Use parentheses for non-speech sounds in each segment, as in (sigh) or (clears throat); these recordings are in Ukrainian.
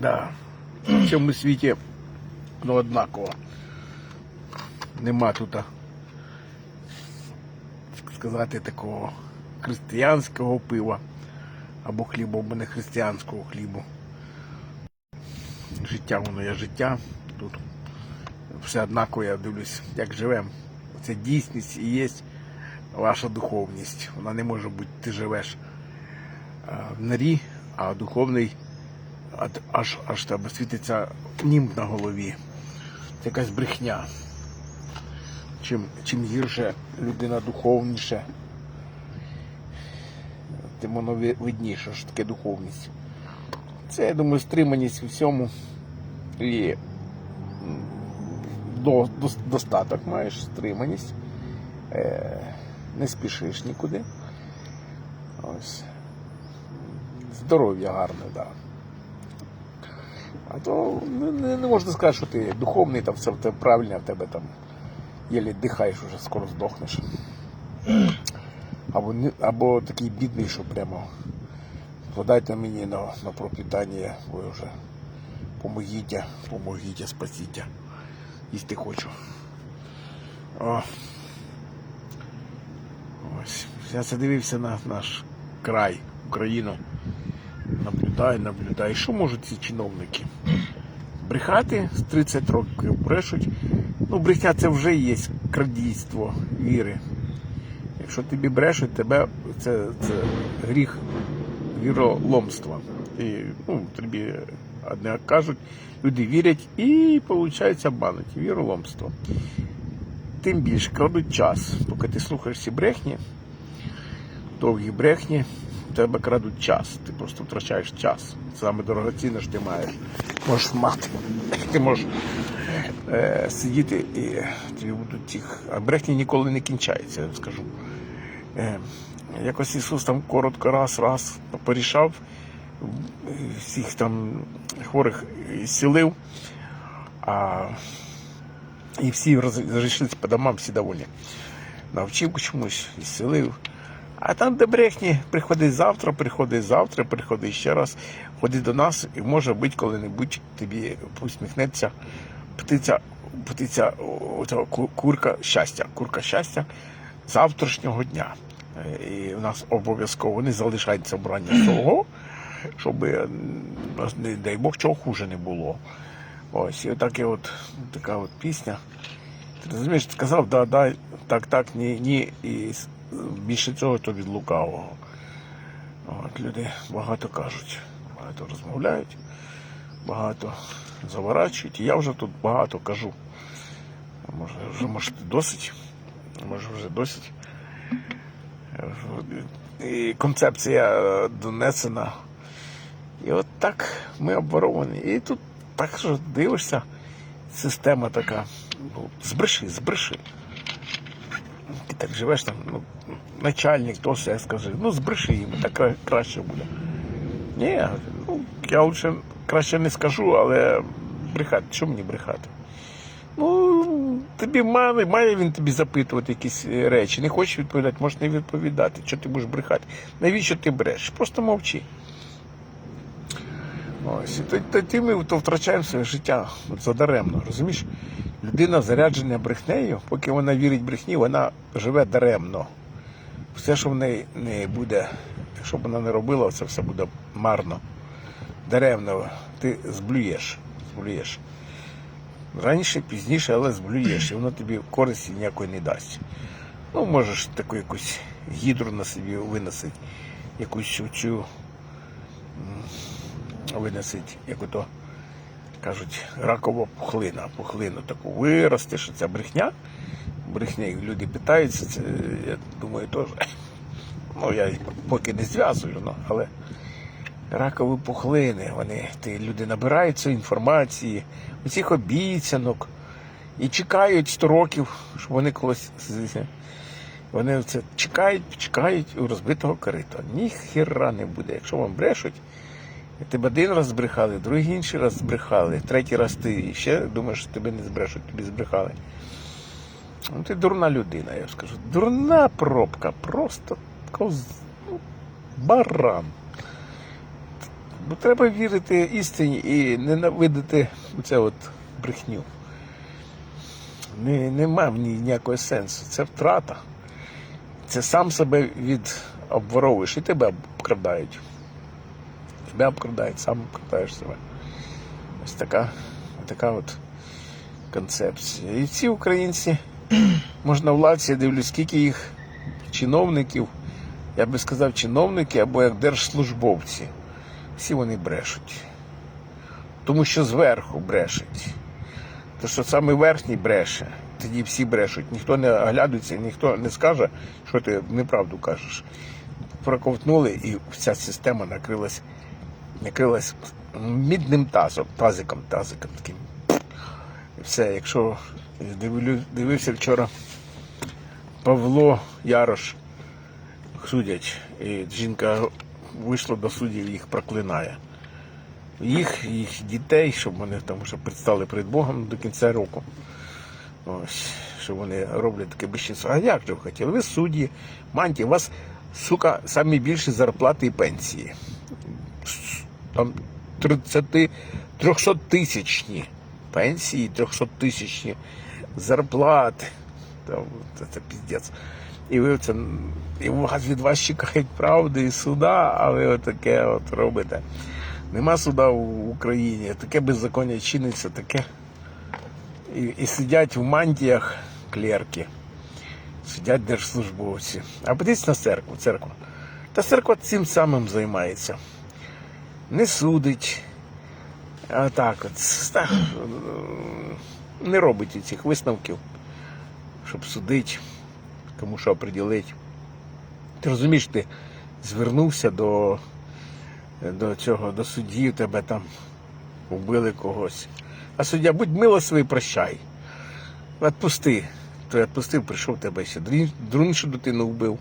Да. В цьому світі ну, однаково. Нема тут, сказати, такого християнського пива або хлібу, або не християнського хлібу. Життя воно є життя. Тут все однаково, я дивлюсь, як живемо. Це дійсність і є ваша духовність. Вона не може бути, ти живеш в норі, а духовний аж аж тебе світиться німб на голові. Це якась брехня. Чим, чим гірше людина духовніше, тим воно видніше, що таке духовність. Це, я думаю, стриманість у всьому і до, до, достаток маєш, стриманість, е, не спішиш нікуди. Ось. Здоров'я гарне, так. Да. А то не, не можна сказати, що ти духовний, там все в правильно, в тебе там єлі дихаєш, уже скоро здохнеш. Або, або такий бідний, що прямо подайте мені на, на пропитання, ви вже помогіть, помогіть, спасіть. Їсти хочу. О. Ось. Я це дивився на наш край, Україну. Наблюдаю, наблюдаю. Що можуть ці чиновники? Брехати з 30 років брешуть. Ну, брехня це вже є крадійство віри. Якщо тобі брешуть, тебе це, це гріх віроломства. І ну, тобі одне кажуть, люди вірять і, виходить, обмануть. Віроломство. Тим більше крадуть час, поки ти слухаєш ці брехні, довгі брехні, тебе крадуть час. Ти просто втрачаєш час. Саме дорогоцінне що ти маєш. Можеш мати. Ти можеш е, сидіти і тобі будуть тих. А брехні ніколи не кінчаються, я скажу. Е, якось Ісус там коротко раз, раз порішав, всіх там хворих зцілив, а і всі роз- розійшлися по домам, всі довольні. Навчив чомусь, зцілив. А там, де брехні, приходить завтра, приходить завтра, приходить ще раз, ходи до нас, і може бути коли-небудь тобі посміхнеться птиця, птиця о, цього ку- курка щастя, курка щастя завтрашнього дня. Е, І у нас обов'язково не залишається брання свого, щоб, е, не дай Бог, чого хуже не було. Ось, і отаке от, така от пісня. Ти розумієш, сказав, да, да, так, так, ні, ні. І більше цього то від лукавого. От, люди багато кажуть, багато розмовляють, багато заворачують. І я вже тут багато кажу. Може, вже може досить. Може вже досить. І концепція донесена. І от так ми обворовані. І тут так що дивишся, система така. Ну, збреши, збреши. Так живеш там, ну, начальник, то все скаже, ну збреши їм, так краще буде. Ні, ну, я лучше краще не скажу, але брехати, що мені брехати? Ну, тобі має, має він тобі запитувати якісь е, речі. Не хочеш відповідати, можеш не відповідати. Що ти будеш брехати? Навіщо ти брешеш? Просто мовчи. Ось, і то ми то втрачаємо своє життя задаремно, розумієш? Людина заряджена брехнею, поки вона вірить брехні, вона живе даремно. Все, що в неї не буде, що б вона не робила, це все буде марно. Даремно. Ти зблюєш. зблюєш. Раніше, пізніше, але зблюєш, і воно тобі користі ніякої не дасть. Ну, можеш таку якусь гідру на собі виносити, якусь цю виносить, як ото кажуть, ракова пухлина, пухлину таку виростеш, що це брехня. Брехня, і люди питаються, це я думаю, теж. Ну, я поки не зв'язую, ну, але ракові пухлини, вони, ти, люди набирають цієї інформації, усіх обіцянок і чекають 100 років, щоб вони колись. Вони це чекають, чекають у розбитого корита. Ніхіра не буде. Якщо вам брешуть, тебе один раз збрехали, другий інший раз збрехали, третій раз ти ще думаєш, що тебе не збрешуть, тобі збрехали. Ну, ти дурна людина, я скажу. Дурна пробка, просто коз... ну, баран. Бо треба вірити істині і ненавидити це от брехню. Не, нема в ній ніякого сенсу. Це втрата. Це сам себе від обворовуєш і тебе обкрадають. Тебе обкрадають, сам обкрадаєш себе. Ось така, така от концепція. І ці українці, (clears throat) можна владці, я дивлюсь, скільки їх чиновників, я би сказав, чиновники або як держслужбовці. Всі вони брешуть. Тому що зверху брешуть. То що саме верхній бреше, тоді всі брешуть. Ніхто не оглядується, ніхто не скаже, що ти неправду кажеш. Проковтнули і вся система накрилась, накрилась мідним тазом, тазиком, тазиком таким. І все, якщо дивився вчора Павло Ярош судять, і жінка вийшла до суддів і їх проклинає. Їх, їх дітей, щоб вони вже предстали перед Богом до кінця року. Ось, що вони роблять таке безчинство. А як же ви хотіли? Ви судді, мантії, у вас, сука, самі більші зарплати і пенсії. Там 30, 300 тисячні пенсії, 300 тисячні зарплати. Там, це, це піздець. І ви це і вас від вас чекають правди і суда, а ви отаке от робите. Нема суда в Україні, таке беззаконня чиниться, таке. І, і сидять в мантіях клерки, сидять держслужбовці. А подивіться на церкву, церкву. Та церква цим самим займається. Не судить. А так от ста- не робить цих висновків, щоб судити, кому що приділити. Ти розумієш, ти звернувся до до цього, до судді, тебе там вбили когось. А суддя, будь милостивий, прощай. Отпусти. То відпустив, прийшов тебе ще дру- іншу дитину вбив.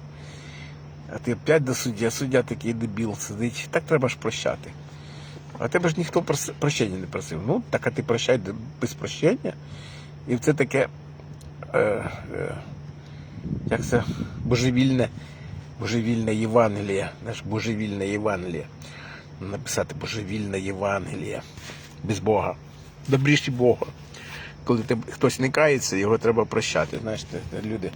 А ти опять до судді, а суддя такий дебіл сидить. Так треба ж прощати. А тебе ж ніхто прощення не просив. Ну, так а ти прощай без прощення. І це таке, е, е, як це, божевільне, божевільне Євангеліє, наш божевільне Євангеліє написати божевільне Євангеліє без Бога. Добріші Бога. Коли тебе хтось не кається, його треба прощати. Знаєш, люди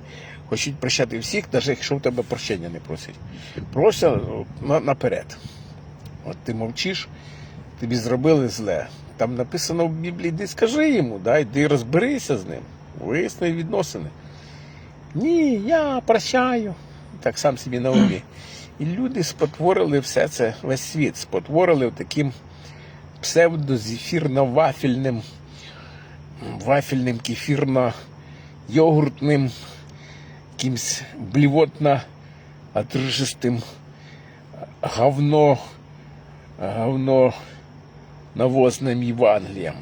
хочуть прощати всіх, навіть якщо в тебе прощення не просять. На- наперед. От ти мовчиш, тобі зробили зле. Там написано в Біблії, йди скажи йому, да, йди розберися з ним, виясни відносини. Ні, я прощаю. Так сам собі на умі. І люди спотворили все це, весь світ, спотворили таким псевдозефірно-вафельним, вафельним кефірно-йогуртним, якимсь блівотно-отрижистим говно, говно навозним Євангелієм.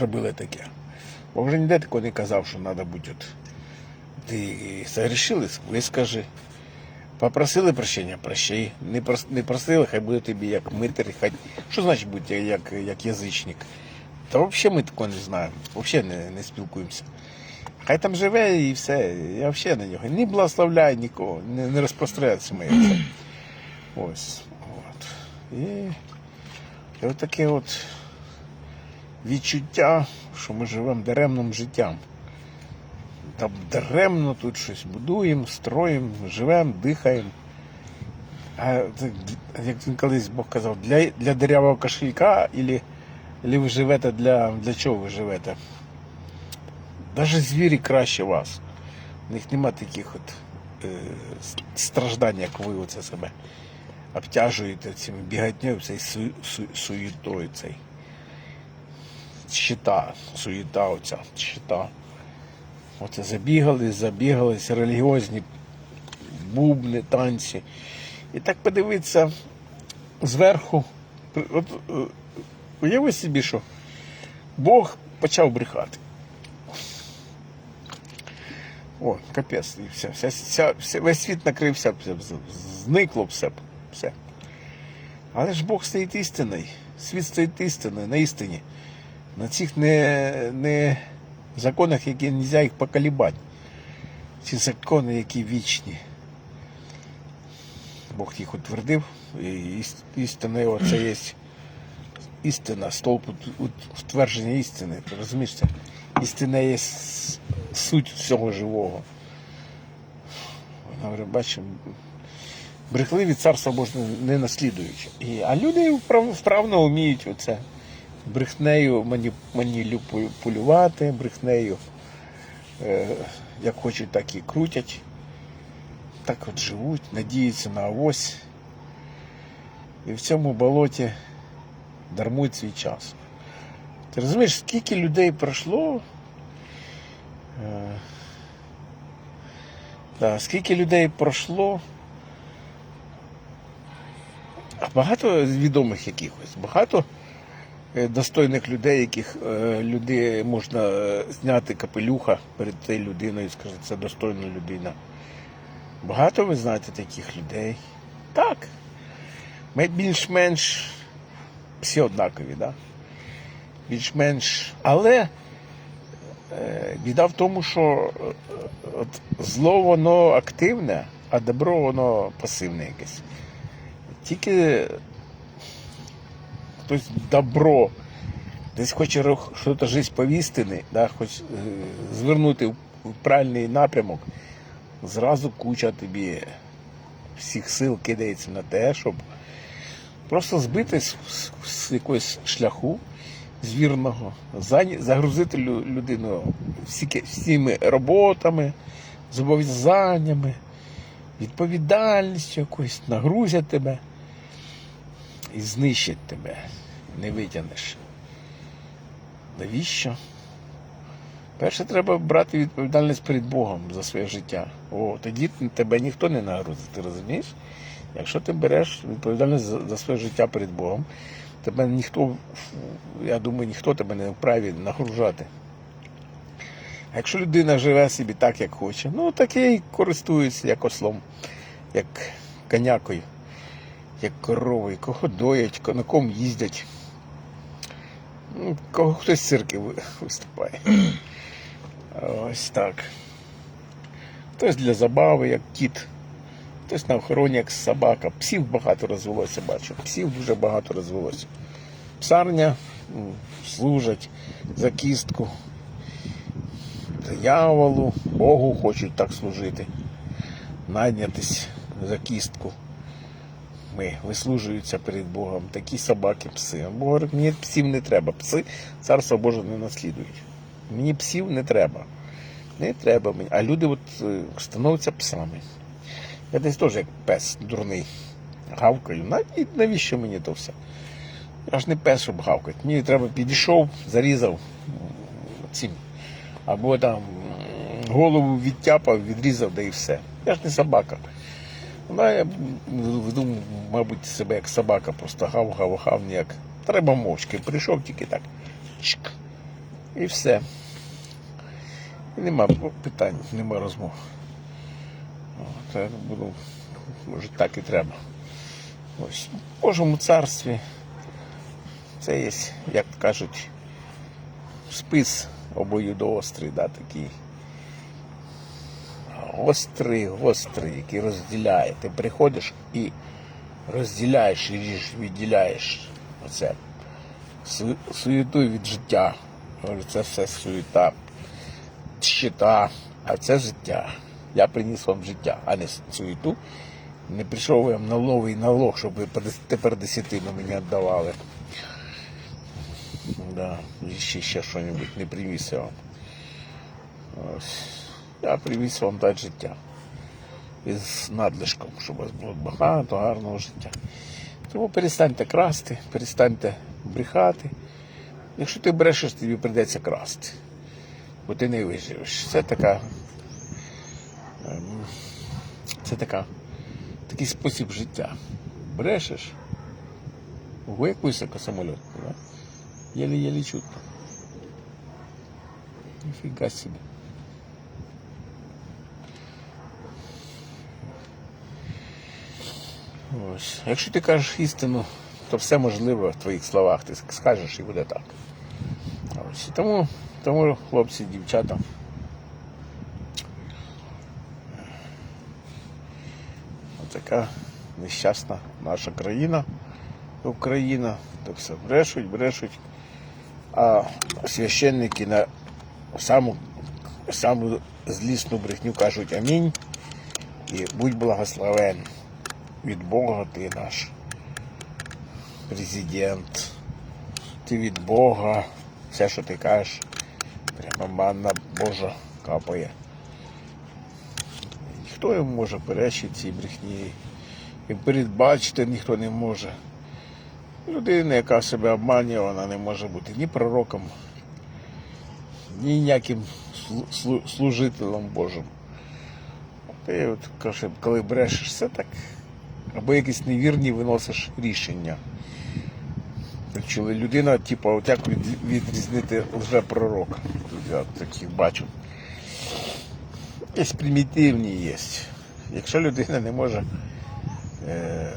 Робили таке. Бо вже ніде такого не казав, що треба бути от. Ти загрішили, вискажи. Попросили прощення, прощай. Не просили, хай буде тобі як митер, хай. Що значить бути як, як язичник? Та взагалі ми такого не знаємо. Взагалі не, не спілкуємося. Хай там живе і все. Я взагалі на нього не благословляю нікого, не, не розпространяється моє це. Ось. От. І, і от таке от відчуття, що ми живемо даремним життям. Там даремно тут щось будуємо, строїмо, живемо, дихаємо. А як він колись Бог казав, для, для дирявого кошелька, або, або ви живете для, для чого ви живете? Навіть звірі краще вас. У них нема таких от е, страждань, як ви оце себе обтяжуєте цими бігатньою, цей су, су, суєтою цей. Щита, суєта оця, щита. Оце забігали, забігались, релігіозні бубни, танці. І так подивитися зверху. От, е, уяви собі, що Бог почав брехати. О, капець, і все, вся, вся, вся, весь світ накрився, все, зникло все, все. Але ж Бог стоїть істинний, світ стоїть істинний, на істині. На цих не, не законах, які не можна їх поколібати. Ці закони, які вічні. Бог їх утвердив. І іс- істина його це є істина, ут- утвердження істини. Розумієш це? Істина є суть всього живого. Бачимо, брехливі царства Божого не наслідують. І, а люди вправно вміють оце брехнею мані- маніпулювати, брехнею е, як хочуть, так і крутять. Так от живуть, надіються на авось. І в цьому болоті дармують свій час. Ти розумієш, скільки людей пройшло? Е, да, скільки людей пройшло? Багато відомих якихось, багато е, достойних людей, яких е, люди можна зняти капелюха перед цією людиною і сказати, це достойна людина. Багато ви знаєте таких людей. Так. Ми більш-менш всі однакові, да? більш-менш. Але е, біда в тому, що е, от, зло воно активне, а добро воно пасивне якесь. Тільки хтось добро десь хоче щось життя повістини, да, хоч е, звернути в в правильний напрямок, зразу куча тобі всіх сил кидається на те, щоб просто збити з, з, з якогось шляху звірного, загрузити людину всіми роботами, зобов'язаннями, відповідальністю якоюсь, нагрузять тебе і знищать тебе. Не витягнеш. Навіщо? Перше треба брати відповідальність перед Богом за своє життя. О, тоді тебе ніхто не нагрузить, ти розумієш? Якщо ти береш відповідальність за, своє життя перед Богом, тебе ніхто, я думаю, ніхто тебе не вправі нагружати. А якщо людина живе собі так, як хоче, ну так і користується як ослом, як конякою, як коровою, кого доять, на ком їздять. Ну, Кого хтось з цирки виступає. Ось так. Хтось для забави, як кіт, хтось на охороні, як собака. Псів багато розвелося, бачу. Псів дуже багато розвелося. Псарня служать за кістку. Дияволу, Богу хочуть так служити. Найнятись за кістку. Ми вислужуються перед Богом. Такі собаки, пси. Бог говорить, мені псів не треба. Пси царство Боже не наслідують. Мені псів не треба. Не треба мені. А люди от е, становляться псами. Я десь теж як пес дурний. Гавкаю. Навіщо мені то все? Я ж не пес, щоб гавкати. Мені треба підійшов, зарізав цим. Або там голову відтяпав, відрізав, да і все. Я ж не собака. Ну, я веду, мабуть, себе як собака, просто гав, гав, гав, ніяк. Треба мовчки. Прийшов тільки так. Чик. І все. І нема питань, нема розмов. Я буду, може, так і треба. Ось, в Божому царстві це є, як кажуть, спис обоюдоострий, да, такий. Гострий, гострий, який розділяє. Ти приходиш і розділяєш, і відділяєш оце. Суєту від життя. Це все суєта, щита, а це життя. Я приніс вам життя, а не суєту. Не прийшов вам на новий налог, щоб ви тепер десятину мені віддавали. Да, ще, ще що-небудь не привіз я вам. Ось. Я привіз вам дати життя. Із надлишком, щоб у вас було багато гарного життя. Тому перестаньте красти, перестаньте брехати. Якщо ти брешеш, тобі прийдеться красти. Бо ти не виживеш. Це така. Ем, Це така, такий спосіб життя. Брешеш. Ого, як високо самоліт, да? Єлі-єлі чутно. Ніфіга собі. Ось. Якщо ти кажеш істину, то все можливо в твоїх словах. Ти скажеш і буде так. Ось. Тому, тому, хлопці, дівчата. Отака нещасна наша країна, Україна, то все брешуть, брешуть. А священники на саму, саму злісну брехню кажуть амінь і будь благословен від Бога ти наш президент. Ти від Бога, все, що ти кажеш, прямо манна Божа капає. Ніхто не може перечити цій брехні. І передбачити ніхто не може. Людина, яка себе обманює, вона не може бути ні пророком, ні ніяким слу- слу- служителем Божим. Ти от каже, коли брешеш, це так, або якісь невірні виносиш рішення. Якщо людина, типу, от як відрізнити лжепророка. Тут я таких бачу. Є примітивні є. Якщо людина не може е,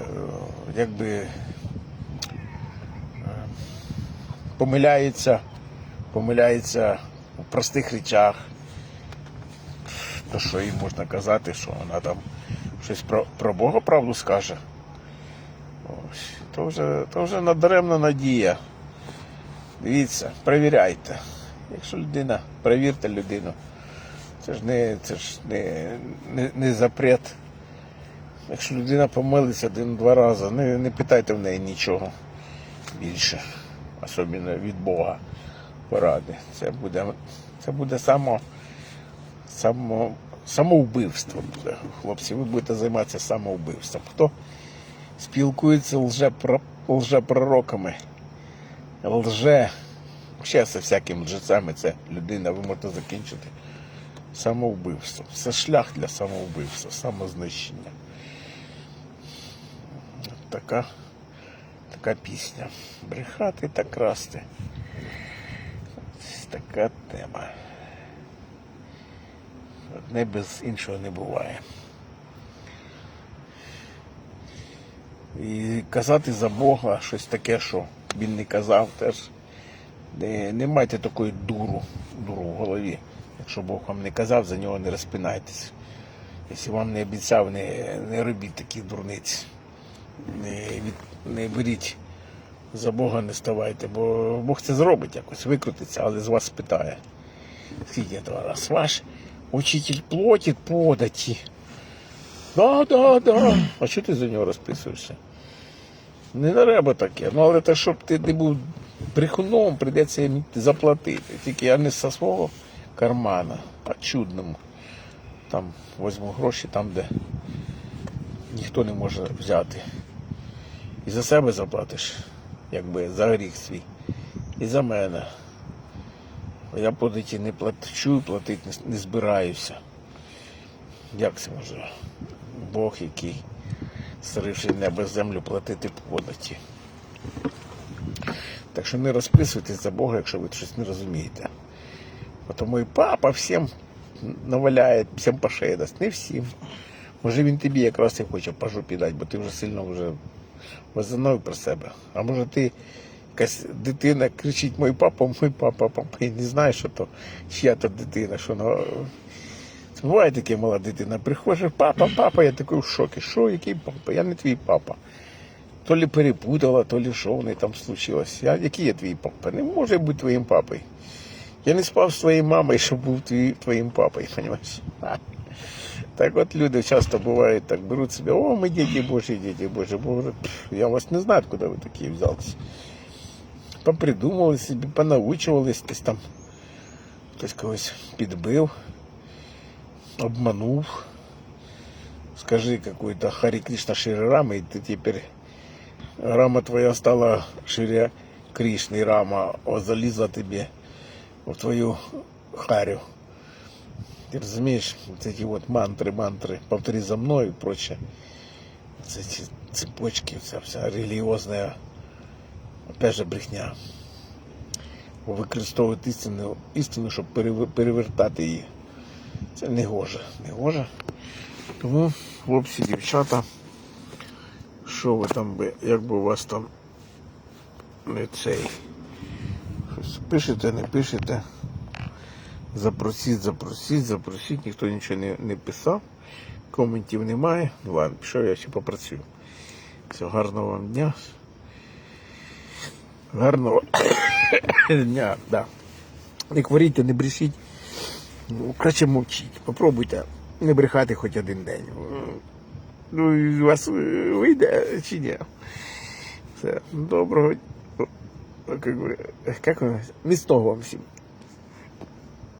якби е, помиляється, помиляється у простих речах, то що їй можна казати, що вона там щось про, про Бога правду скаже. Ось, то вже, то вже надаремна надія. Дивіться, перевіряйте. Якщо людина, перевірте людину. Це ж не, це ж не, не, не запрет. Якщо людина помилиться один-два рази, не, не питайте в неї нічого більше, особливо від Бога поради. Це буде, це буде само, само, самовбивство. Хлопці, ви будете займатися самовбивством. Хто спілкується лжепро, лжепророками, лже, ще з всякими лжецями, це людина, ви можете закінчити самовбивством. Це шлях для самовбивства, самознищення. Така, така пісня. Брехати та красти. Ось Така тема. Одне без іншого не буває. І казати за Бога щось таке, що він не казав, теж не, не майте такої дуру, дуру в голові. Якщо Бог вам не казав, за нього не розпинайтесь. Якщо вам не обіцяв, не, не робіть таких дурниць. Не, від, не беріть за Бога, не ставайте, бо Бог це зробить якось, викрутиться, але з вас питає. Скільки два раз? Ваш учитель платить податі. Да, да, да. А що ти за нього розписуєшся? Не треба таке. Ну, але так, щоб ти не був брехуном, прийдеться заплатити. Тільки я не зі свого кармана, а чудному. Там візьму гроші там, де ніхто не може взяти. І за себе заплатиш, якби за гріх свій. І за мене. Я податі не плачу, платити не, збираюся. Як це може? Бог, який створивши небо землю, платити податі. Так що не розписуйтесь за Бога, якщо ви щось не розумієте. Бо Тому і папа всім наваляє, всім по шеї дасть. Не всім. Може він тобі якраз і хоче по жопі дати, бо ти вже сильно вже возстановив про себе. А може ти якась дитина кричить мій папа, мій папа, папа, і не знаєш, що то чия то дитина, що ну, буває таке мала дитина. Приходить, папа, папа, я такий в шокі. Що, який папа? Я не твій папа. То лі перепутала, то лі що в неї там случилось. Я, який я твій папа? Не може бути твоїм папою. Я не спав з твоєю мамою, щоб був твій, твоїм папою, розумієш? Так от люди часто бувають так, беруть себе, о, ми діти Божі, діти Божі, Боже, пф, я вас не знаю, откуда ви такі взялися. Попридумували собі, понаучувались, десь там хтось когось підбив, обманув. Скажи какой-то Хари Кришна Шири Рама, и ты теперь рама твоя стала шире Кришны, рама о, залізла тебе в твою харю. Ты разумеешь, вот эти вот мантры, мантры, повтори за мной и прочее. Вот эти цепочки, вся, вся релігіозна, опять же, брехня. Використовують істину, істину, щоб перевер- перевертати її. Це не гоже, не гоже. Тому, хлопці, дівчата, що ви там би, як би у вас там не цей. Щось пишете, не пишете. Запросіть, запросіть, запросіть, ніхто нічого не, не писав, коментів немає. Ну ладно, пішов я ще попрацюю. Все, гарного вам дня. Гарного (coughs) дня, да. Не хворійте, не брешіть. Ну, краще мовчіть. Попробуйте не брехати хоч один день. Ну, у вас вийде чи ні? Все, доброго. Как, бы, как у нас? Містого вам всім.